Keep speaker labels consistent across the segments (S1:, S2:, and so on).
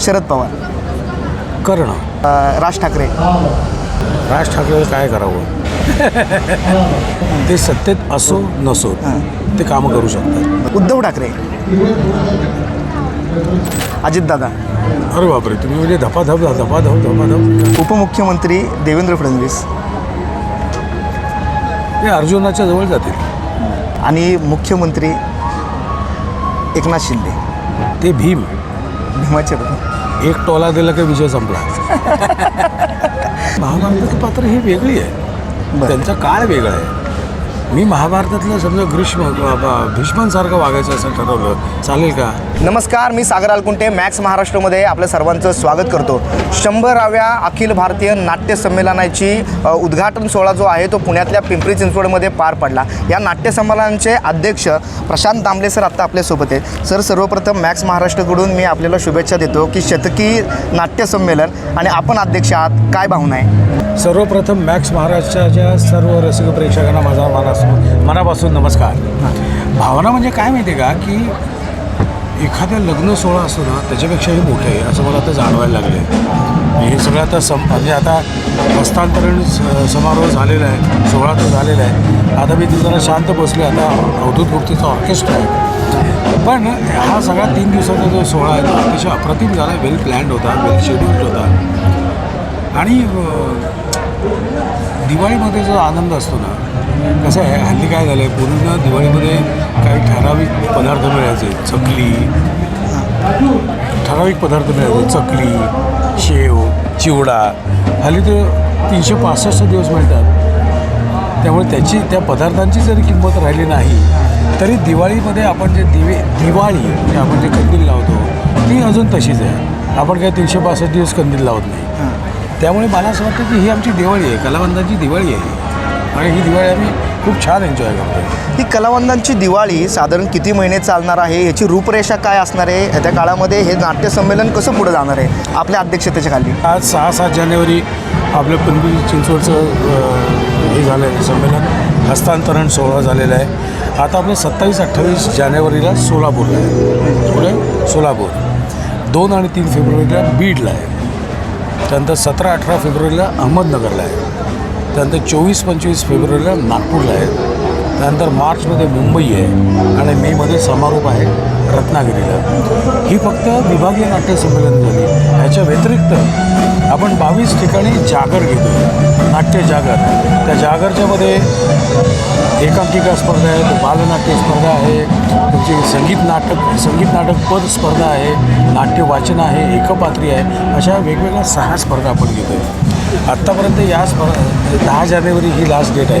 S1: शरद पवार.
S2: करणं.
S1: अ, राज ठाकरे.
S2: राज ठाकरेला काय करावं? ते सत्तेत असो नसो ते कामं करू शकतात.
S1: उद्धव ठाकरे. अजितदादा.
S2: अरे बापरे तुम्ही म्हणजे धपाधप धपाधप धपाधप.
S1: उपमुख्यमंत्री देवेंद्र फडणवीस.
S2: ते अर्जुनाच्या जवळ जातील.
S1: आणि मुख्यमंत्री एकनाथ शिंदे.
S2: ते भीम.
S1: भीमाचे.
S2: एक टोला दिला की विजय संपला महाभारतातलं पात्र ही वेगळी आहे. त्यांचा काळ वेगळा आहे मी महाभारतातलं समजा ग्रीष्म भीष्मांसारखं वागायचं असं ठरवलं. चालेल का?
S1: नमस्कार मी सागर अलकुंटे मॅक्स महाराष्ट्रामध्ये आपलं सर्वांचं स्वागत करतो. शंभराव्या अखिल भारतीय नाट्य संमेलनाची उद्घाटन सोहळा जो आहे तो पुण्यातल्या पिंपरी चिंचवडमध्ये पार पडला. या नाट्य संमेलनाचे अध्यक्ष प्रशांत दामले सर आत्ता आपल्यासोबत आहे सर सर्वप्रथम मॅक्स महाराष्ट्रकडून मी आपल्याला शुभेच्छा देतो की शतकी नाट्य संमेलन आणि आपण अध्यक्ष आहात. काय भावना आहे?
S2: सर्वप्रथम मॅक्स महाराष्ट्राच्या सर्व रसिक प्रेक्षकांना माझा मनापासून मनापासून नमस्कार. भावना म्हणजे काय माहिती आहे का? की एखाद्या लग्न सोहळा असतो ना त्याच्यापेक्षाही मोठं आहे असं मला आता जाणवायला लागलं आहे हे सगळं आता सम म्हणजे आता हस्तांतरण स- समारोह झालेला आहे सोहळा तर झालेला आहे. आता मी ती जरा शांत बसले आता अवधूत मूर्तीचा ऑर्केस्ट्रा आहे. पण हा सगळा तीन दिवसाचा जो सोहळा आहे तो अतिशय अप्रतिम झाला वेल प्लॅन्ड होता वेल शेड्यूल्ड होता. आणि दिवाळीमध्ये जो आनंद असतो ना कसं आहे हल्ली काय झालं आहे पूर्ण दिवाळीमध्ये काही ठराविक पदार्थ मिळायचे. चकली ठराविक पदार्थ मिळायचे. चकली शेव चिवडा. हल्ली तर तीनशे पासष्ट दिवस मिळतात. त्यामुळे त्याची त्या पदार्थांची जरी किंमत राहिली नाही तरी दिवाळीमध्ये आपण जे दिवे दिवाळी म्हणजे आपण जे कंदील लावतो ती अजून तशीच आहे. आपण काय तीनशे पासष्ट दिवस कंदील लावत नाही. त्यामुळे मला असं वाटतं की ही आमची दिवाळी आहे कलावंतांची दिवाळी आहे. आणि ही दिवाळी आम्ही खूप छान एन्जॉय करतो
S1: ही कलावंतांची दिवाळी साधारण किती महिने चालणार आहे याची रूपरेषा काय असणार आहे? येत्या काळामध्ये हे नाट्य संमेलन कसं पुढे जाणार आहे? आपल्या अध्यक्षतेच्या खाली.
S2: आज सहा सात जानेवारी आपलं पिंपरी चिंचवडचं हे झालं आहे संमेलन. हस्तांतरण सोहळा झालेला आहे. आता आपलं सत्तावीस अठ्ठावीस जानेवारीला सोलापूरला आहे. पुढे सोलापूर. दोन आणि तीन फेब्रुवारीला बीडला आहे. त्यानंतर सतरा अठरा फेब्रुवारीला अहमदनगरला आहे. त्यानंतर चोवीस पंचवीस फेब्रुवारीला नागपूरला आहे. त्यानंतर मार्चमध्ये मुंबई आहे आणि मेमध्ये समारोप आहे रत्नागिरीला. ही फक्त विभागीय नाट्य संमेलन झाली. ह्याच्या व्यतिरिक्त आपण बावीस ठिकाणी जागर घेतो नाट्य जागर. त्या जागरच्यामध्ये एकांकिका स्पर्धा आहे बालनाट्य स्पर्धा आहे तुमची संगीत नाटक संगीत नाटक पद स्पर्धा आहे नाट्य वाचन आहे एकपात्री आहे अशा वेगवेगळ्या सहा स्पर्धा आपण घेतो आहे आत्तापर्यंत या स्पर्धा दहा जानेवारी ही लास्ट डेट आहे.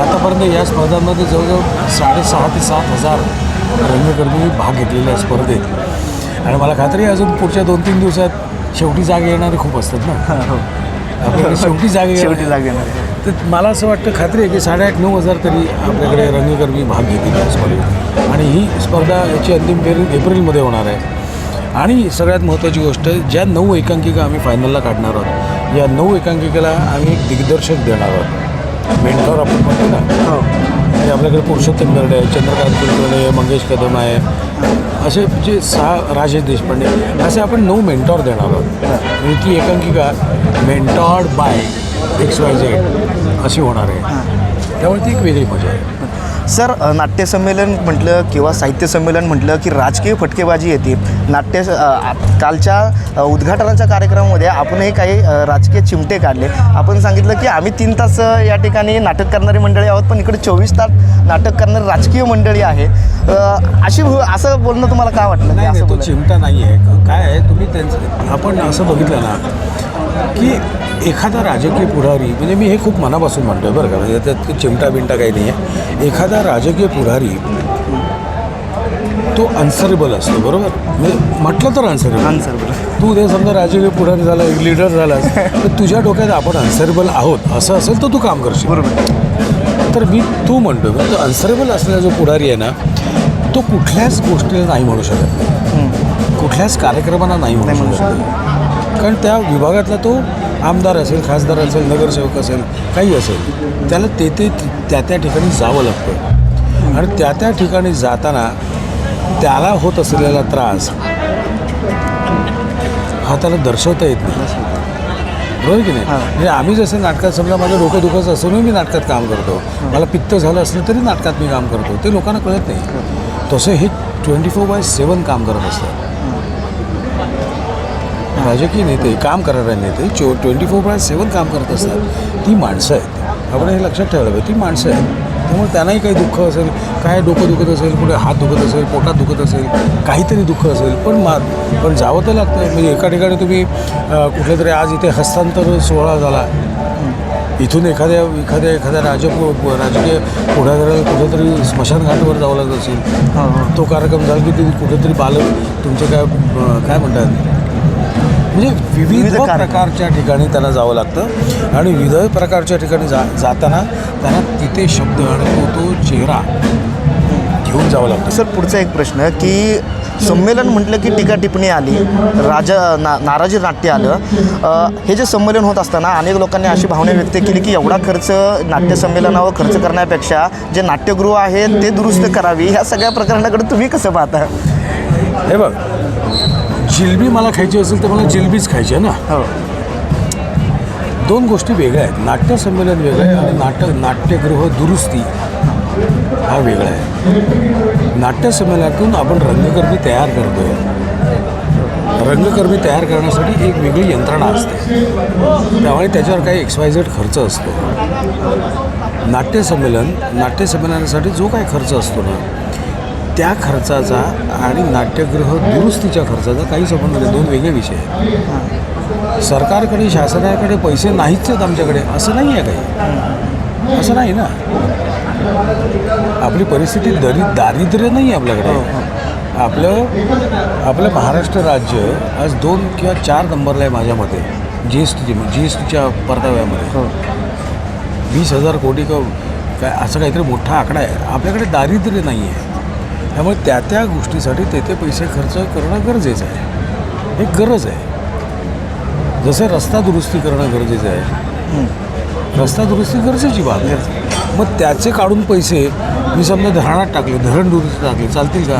S2: आतापर्यंत या स्पर्धांमध्ये जवळजवळ साडेसहा ते सात हजार रंगकर्मी भाग घेतलेल्या आहे स्पर्धेत. आणि मला खात्री आहे अजून पुढच्या दोन तीन दिवसात शेवटी जागे येणारे खूप असतात ना. आपल्याकडे शेवटी जागे
S1: शेवटी जागे.
S2: तर मला असं वाटतं खात्री आहे की साडेआठ नऊ हजार तरी आपल्याकडे रंगकर्मी भाग घेतील या स्पर्धेत. आणि ही स्पर्धा याची अंतिम फेरी एप्रिलमध्ये होणार आहे. आणि सगळ्यात महत्त्वाची गोष्ट ज्या नऊ एकांकिका आम्ही फायनलला काढणार आहोत या नऊ एकांकिकेला आम्ही एक दिग्दर्शक देणार आहोत. मेंटॉर आपण म्हणतो ना.
S1: हो.
S2: म्हणजे आपल्याकडे पुरुषोत्तम आहे चंद्रकांत कुलकर्णी आहे मंगेश कदम आहे. असे जे सहा राजेश देशपांडे असे आपण नऊ मेंटॉर देणार आहोत. आणि ती एकांकिका mentored by X Y Z अशी होणार आहे. त्यामुळे ती एक वेगळी मजा आहे.
S1: सर अ, नाट्य संमेलन म्हटलं किंवा साहित्य संमेलन म्हटलं की राजकीय फटकेबाजी येते. नाट्य कालच्या उद्घाटनाच्या कार्यक्रमामध्ये आपणही काही राजकीय चिमटे काढले. आपण सांगितलं की आम्ही तीन तास या ठिकाणी नाटक करणारी मंडळी आहोत पण इकडे चोवीस तास नाटक करणारी राजकीय मंडळी आहे. अशी असं बोलणं तुम्हाला काय वाटलं?
S2: नाही तो? चिमटा नाही आहे काय आहे तुम्ही त्यांचं आपण असं बघितलं ना की एखादा राजकीय पुढारी म्हणजे मी हे खूप मनापासून म्हणतो आहे बरं का म्हणजे त्यात चिमटा बिमटा काही नाही आहे एखादा राजकीय पुढारी तो अन्सरेबल असतो बरोबर? म्हणजे म्हटलं तर अन्सरेबल
S1: सर बरं
S2: तू उद्या समजा राजकीय पुढारी झाला लीडर झालास तर तुझ्या डोक्यात आपण अन्सरेबल आहोत असं असेल तर तू काम करशील.
S1: बरोबर.
S2: तर मी तू म्हणतो म्हणजे अन्सरेबल असलेला जो पुढारी आहे ना तो कुठल्याच गोष्टीला नाही म्हणू शकत. कुठल्याच कार्यक्रमाला नाही म्हणू शकत. कारण त्या विभागातला तो आमदार असेल खासदार असेल नगरसेवक असेल काही असेल त्याला ते ते त्या त्या ठिकाणी जावं लागतं. आणि त्या त्या ठिकाणी जाताना त्याला होत असलेला त्रास हाताला दर्शवता येत नाही. बरोबर की नाही?
S1: हां.
S2: म्हणजे आम्ही जसं नाटकात समजा माझं डोकं दुखत असूनही मी नाटकात काम करतो. मला पित्त झालं असलं तरी नाटकात मी काम करतो. ते लोकांना कळत नाही. तसं हे ट्वेंटी फोर बाय सेवन काम करत असतात राजकीय नेते काम करणारे नेते चो ट्वेंटी फोर बाय सेवन काम करत असतात. ती माणसं आहेत. आपण हे लक्षात ठेवायला पाहिजे ती माणसं आहेत. त्यामुळे त्यांनाही काही दुःख असेल काय डोकं दुखत असेल कुठे हात दुखत असेल पोटात दुखत असेल काहीतरी दुःख असेल पण मा पण जावं तर लागतं म्हणजे एका ठिकाणी तुम्ही कुठल्या तरी आज इथे हस्तांतर सोहळा झाला. इथून एखाद्या एखाद्या एखाद्या राज राजकीय पुढाकाराला कुठेतरी स्मशानघाटावर जावं लागत असेल. तो कार्यक्रम झाला की तुम्ही कुठेतरी बाल तुमचे काय काय म्हणतात? म्हणजे विविध. प्रकारच्या ठिकाणी त्यांना जावं लागतं. आणि विविध प्रकारच्या ठिकाणी जा जाताना त्यांना तिथे शब्द आणि तो तो चेहरा घेऊन जावं लागतं.
S1: सर पुढचा एक प्रश्न की संमेलन म्हटलं की टीका टिप्पणी आली राजा ना नाराजी नाट्य आलं हे जे संमेलन होत असताना अनेक लोकांनी अशी भावना व्यक्त केली की एवढा खर्च नाट्य संमेलनावर खर्च करण्यापेक्षा जे नाट्यगृह आहे ते दुरुस्त करावी ह्या सगळ्या प्रकरणाकडे तुम्ही कसं पाहता?
S2: हे बघ जिलबी मला खायची असेल तर मला जिलबीच खायची आहे ना.
S1: हो.
S2: दोन गोष्टी वेगळ्या आहेत. नाट्य संमेलन वेगळं आहे आणि नाट्य नाट्यगृह दुरुस्ती हा वेगळा आहे. नाट्य संमेलनातून आपण रंगकर्मी तयार करतोय. रंगकर्मी तयार करण्यासाठी एक वेगळी यंत्रणा असते. त्यामुळे त्याच्यावर काही एक्सवायझेड खर्च असतो. नाट्य संमेलन नाट्य संमेलनासाठी जो काही खर्च असतो ना त्या खर्चाचा आणि नाट्यगृह दुरुस्तीच्या खर्चाचा काही संबंध नाही. दोन वेगळे विषय आहेत. सरकारकडे शासनाकडे पैसे नाहीच आहेत आमच्याकडे. असं नाही आहे काही. असं नाही ना. आपली परिस्थिती दरी दारिद्र्य नाही आहे आपल्याकडे. आपलं आपलं महाराष्ट्र राज्य आज दोन किंवा चार नंबरला आहे माझ्या मते. G S T G S टीच्या परताव्यामध्ये. वीस हजार कोटी का काय असं काहीतरी मोठा आकडा आहे. आपल्याकडे दारिद्र्य नाही आहे. त्यामुळे त्या त्या गोष्टीसाठी ते ते पैसे खर्च करणं गरजेचं आहे. एक गरज आहे. जसं रस्ता दुरुस्ती करणं गरजेचं आहे. रस्ता दुरुस्ती गरजेची बाब आहे. मग त्याचे काढून पैसे मी समजा धरणात टाकले धरण दुरुस्त टाकले चालतील का?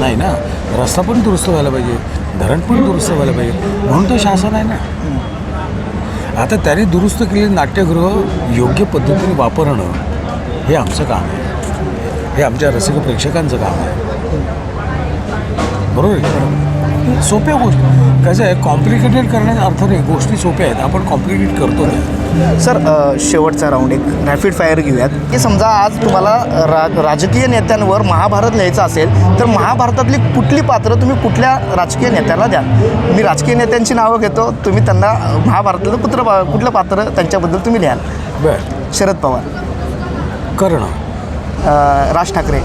S2: नाही. ना? रस्ता पण दुरुस्त व्हायला पाहिजे. धरण पण दुरुस्त व्हायला पाहिजे. म्हणून तर शासन आहे ना. आता त्यांनी दुरुस्त केलेले नाट्यगृह योग्य पद्धतीने वापरणं हे आमचं काम आहे. हे आमच्या रसिक प्रेक्षकांचं काम आहे. बरोबर आहे? सोप्या गोष्टी. कसं आहे कॉम्प्लिकेटेड करण्याचा अर्थ नाही. गोष्टी सोप्या आहेत. आपण कॉम्प्लिकेट करतो नाही
S1: सर शेवटचा राऊंड एक रॅपिड फायर घेऊयात. की समजा आज तुम्हाला रा राजकीय नेत्यांवर महाभारत लिहायचं असेल तर महाभारतातली कुठली पात्र तुम्ही कुठल्या राजकीय नेत्याला द्याल? मी राजकीय नेत्यांची नावं घेतो. तुम्ही त्यांना महाभारतातलं कुत्र कुठलं पात्र त्यांच्याबद्दल तुम्ही लिहाल.
S2: बरं.
S1: शरद पवार.
S2: करणं.
S1: राज ठाकरे.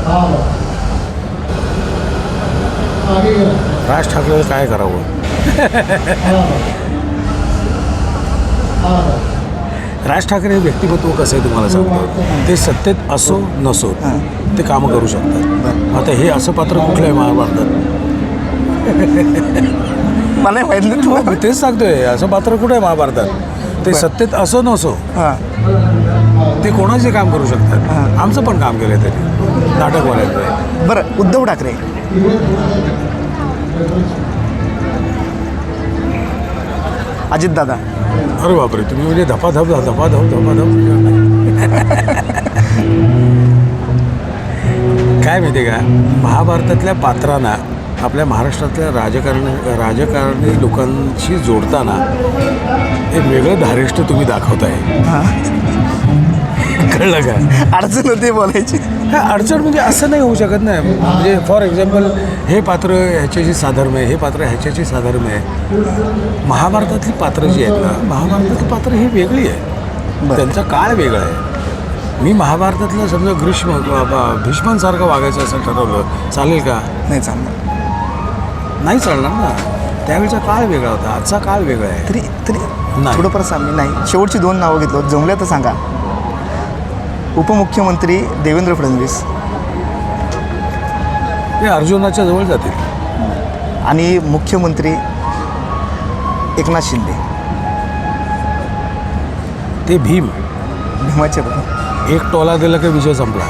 S2: राज ठाकरेला काय करावं? राज ठाकरे हे व्यक्तिमत्व कसं आहे तुम्हाला सांगतो? ते सत्तेत असो नसो ते कामं करू शकतात. आता हे असं पात्र कुठलं आहे महाभारतात?
S1: मला माहीत.
S2: मी तेच सांगतोय असं पात्र कुठं आहे महाभारतात? ते सत्तेत असो नसो.
S1: हां.
S2: ते कोणाचे काम करू शकतात? आमचं पण काम केलं त्यांनी. नाटकवाल्यांचं
S1: बरं उद्धव ठाकरे. अजितदादा.
S2: अरे बापरे तुम्ही म्हणजे धपाधप धपाधप धपाधप. काय माहिती का? महाभारतातल्या पात्रांना आपल्या महाराष्ट्रातल्या राजकारणी राजकारणी लोकांशी जोडताना एक वेगळं धारिष्ट तुम्ही दाखवताय. कळलं का?
S1: अडचण होती बोलायची.
S2: हा अडचण म्हणजे असं नाही होऊ शकत नाही म्हणजे फॉर एक्झाम्पल हे पात्र ह्याच्याशी साधर्म्य आहे हे पात्र ह्याच्याशी साधर्म्य आहे. महाभारतातली पात्र जी आहेत ना महाभारतातली पात्र ही वेगळी आहे. त्यांचा काळ वेगळा आहे. मी महाभारतातलं समजा ग्रीष्म भीष्मांसारखं वागायचं असं ठरवलं चालेल का?
S1: नाही चालणार.
S2: नाही चालणार ना. त्यावेळचा काळ वेगळा होता आजचा काळ वेगळा आहे.
S1: तरी तरी. थोडंफार सामने नाही. शेवटची दोन नावं घेतलं. जमल्या तर सांगा. उपमुख्यमंत्री देवेंद्र फडणवीस.
S2: ते अर्जुनाच्या जवळ जातील.
S1: आणि मुख्यमंत्री एकनाथ शिंदे.
S2: ते भीम.
S1: भीमाचे बघा.
S2: एक टोला दिला की विषय संपला.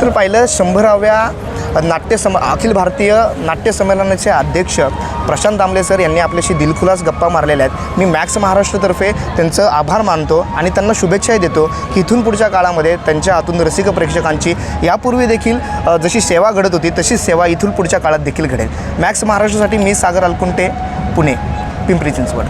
S1: तर पाहिलं शंभराव्या नाट्य सम अखिल भारतीय नाट्य संमेलनाचे अध्यक्ष प्रशांत दामले सर यांनी आपल्याशी दिलखुलास गप्पा मारलेल्या आहेत. मी मॅक्स महाराष्ट्रतर्फे त्यांचं आभार मानतो आणि त्यांना शुभेच्छाही देतो की इथून पुढच्या काळामध्ये त्यांच्या हातून रसिक प्रेक्षकांची यापूर्वी देखील जशी सेवा घडत होती तशीच सेवा इथून पुढच्या काळात देखील घडेल. मॅक्स महाराष्ट्रासाठी मी सागर अलकुंटे पुणे पिंपरी चिंचवड.